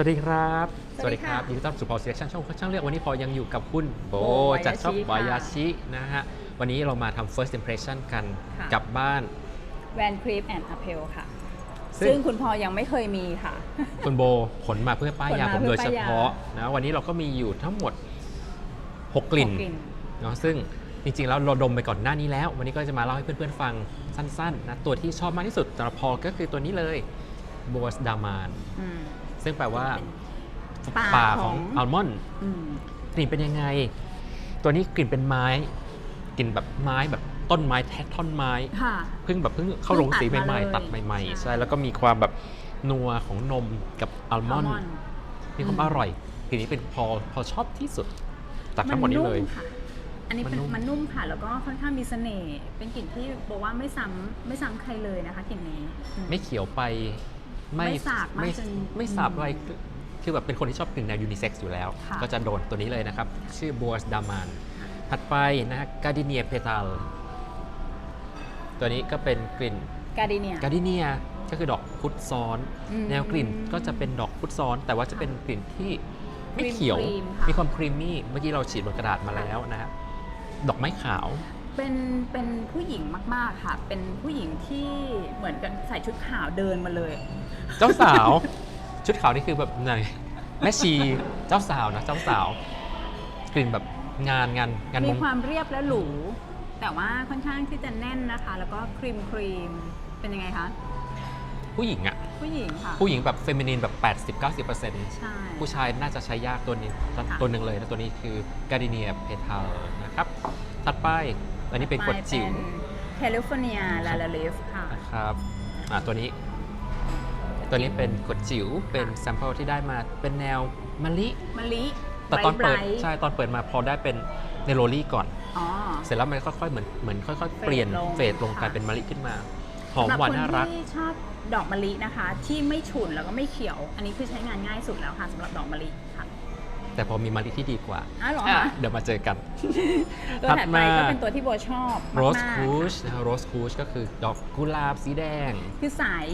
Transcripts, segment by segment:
วัสดีครับ สวัสดีค่ะยินดีต้อนรับสู่พอ selection ช่องช่างเลือกวันนี้พอยังอยู่กับคุณโบโบจากช่องวาวายายาชิชินะฮะ วันนี้เรามาทำ first impression กันค่ะกับบ้านแวนครีปแอนด์อเพลค่ะ ซึ่งซึ่งคุณพอยังไม่เคยมีค่ะ คุณโบขนมาเพื่อป้ายยาขนมาผมโดยเพื่เฉอป้ายยาพาะนะวันนี้เราก็มีอยู่ทั้งหมด6กลิ่นหกกลิ่นเนาะซึ่งจริงๆแล้วเราดมไปก่อนหน้านี้แล้ว วันนี้ก็จะมาเล่าให้เพื่อนๆฟังสั้นๆนะตัวที่ชอบมากที่สุดสำหรับพอก็คือตัวนี้เลยโบสดามานอืม ซึ่งแปลว่าป่าป่าขขอองงอัลมอนด์อืมกลิ่นเป็นยังไง ตัวนี้กลิ่นเป็นไม้กลิ่นแบบไม้แบบต้นไม้แท้ท่อนไม้ค่ะเพิ่งแบบเพิ่งเข้าโรงสีเพิ่งตัดใหม่มาเลยๆตัดใหม่ใช่ๆใช่แล้วก็มีความแบบนัวของนมกับอัลมอนด์ Almond มีความอืมอร่อยกลิ่นนี้เป็นพอพอชอบที่สุดจากทั้งหมดนี้เลยค่ะอันนี้เป็นมันนุ่มมันนุ่มค่ะ แล้วก็ค่อนข้างมีเสน่ห์เป็นกลิ่นที่บอกว่าไม่ซ้ำไม่ซ้ำใครเลยนะคะกลิ่นนี้อืมไม่เขียวไป ไม่สาบมากไม่จนไม่สาบอืมอะไรคือแบบเป็นคนที่ชอบกลิ่นแนวยูนิเซ็กซ์อยู่แล้ว ค่ะก็จะโดนตัวนี้เลยนะครับ ชื่อบัวสดามานถัดไปนะฮะกาดิเนียเพทัลตัวนี้ก็เป็นกลิ่นกาดิเนีย กาดิเนียก็คือดอกพุทธซ้อน อืมแนวกลิ่นก็จะเป็นดอกพุทธซ้อน แต่ว่าจะเป็นกลิ่นที่ไม่ครีมเขียว ครีมค่ะ มีความครีมมี่ เมื่อกี้เราฉีดบนกระดาษมาแล้วนะฮะดอกไม้ขาว เป็นเป็นผู้หญิงมาก ๆ ค่ะ เป็นผู้หญิงที่เหมือนกันใส่ชุดขาวเดินมาเลย เจ้าสาว ชุดขาวนี่คือแบบไหนแม่ชีเจ้าสาวนะเจ้าสาว กลิ่นแบบงานงานงานมีมงความเรียบและหรู แต่ว่าค่อนข้างที่จะแน่นนะคะ แล้วก็ครีมครีมเป็นยังไงคะ ผู้หญิงอะผู้หญิงค่ะ ผู้หญิงแบบเฟมินีนแบบ 80-90%ใช่ ผู้ชายน่าจะใช้ยากตัวนี้ค่ะตัวหนึ่งเลยนะตัวนี้คือ Gardenia Petal นะครับถัดไปอันนี้เป็นกรดจิ๋ว แคลิฟอร์เนียลาลาลิฟค่ะนะครับอ่าตัวนี้ ตัวนี้เป็นกรดจิ๋วเป็นแซมเปิลที่ได้มาเป็นแนวมะลิมะลิแต่ตอนเปิดไบรท์ใช่ตอนเปิดมาพอได้เป็นเนโรลี่ก่อนอ๋อเสร็จแล้วมันค่อยๆเหมือนเหมือนค่อยๆ เปลี่ยนเฟดลงเฟดลงค่ะกลายเป็นมะลิขึ้นมาหอมสำบหวานน่ารักคนที่ชอบดอกมะลินะคะ ที่ไม่ฉุนแล้วก็ไม่เขียว อันนี้คือใช้งานง่ายสุดแล้วค่ะสำหรับดอกมะลิค่ะ แต่พอมีมะลิที่ดีกว่าอ้าวเหรออะคะเดี๋ยวมาเจอกันตัวถัดไปก็เป็นตัวที่โบชอบโรสมากคูๆชนะโรสคูชก็คือดอกกุหลาบสีแดง คือสาย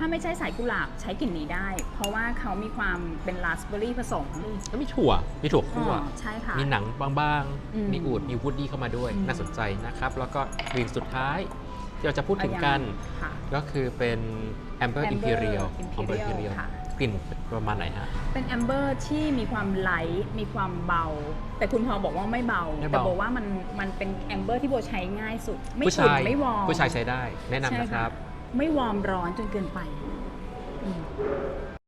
ถ้าไม่ใช่สายกุหลาบใช้กลิ่นนี้ได้ เพราะว่าเขามีความเป็นราสเบอร์รี่ผสมแล้วมีถั่ว มีถั่วคั่ว อ๋อใช่ค่ะมีหนังบางอืมๆ มีอูดมีวูดดี้เข้ามาด้วย อืม น่าสนใจนะครับ แล้วก็กลิ่นสุดท้ายที่เราจะพูดถึงกัน ค่ะ ก็คือเป็น Amber Amber Imperial Imperial Imperial ค่ะ กลิ่นประมาณไหนฮะ เป็นแอมเบอร์ที่มีความไลท์มีความเบา แต่คุณพอบอกว่าไม่เบา ไม่แต่เบาบอกว่ามันมันเป็นแอมเบอร์ที่โบใช้ง่ายสุด ไม่ผู้ฉุนชายไม่วอร์ม ผู้ชายใช้ได้ แนะนำใช่นะครับ ไม่วอร์มร้อนจนเกินไป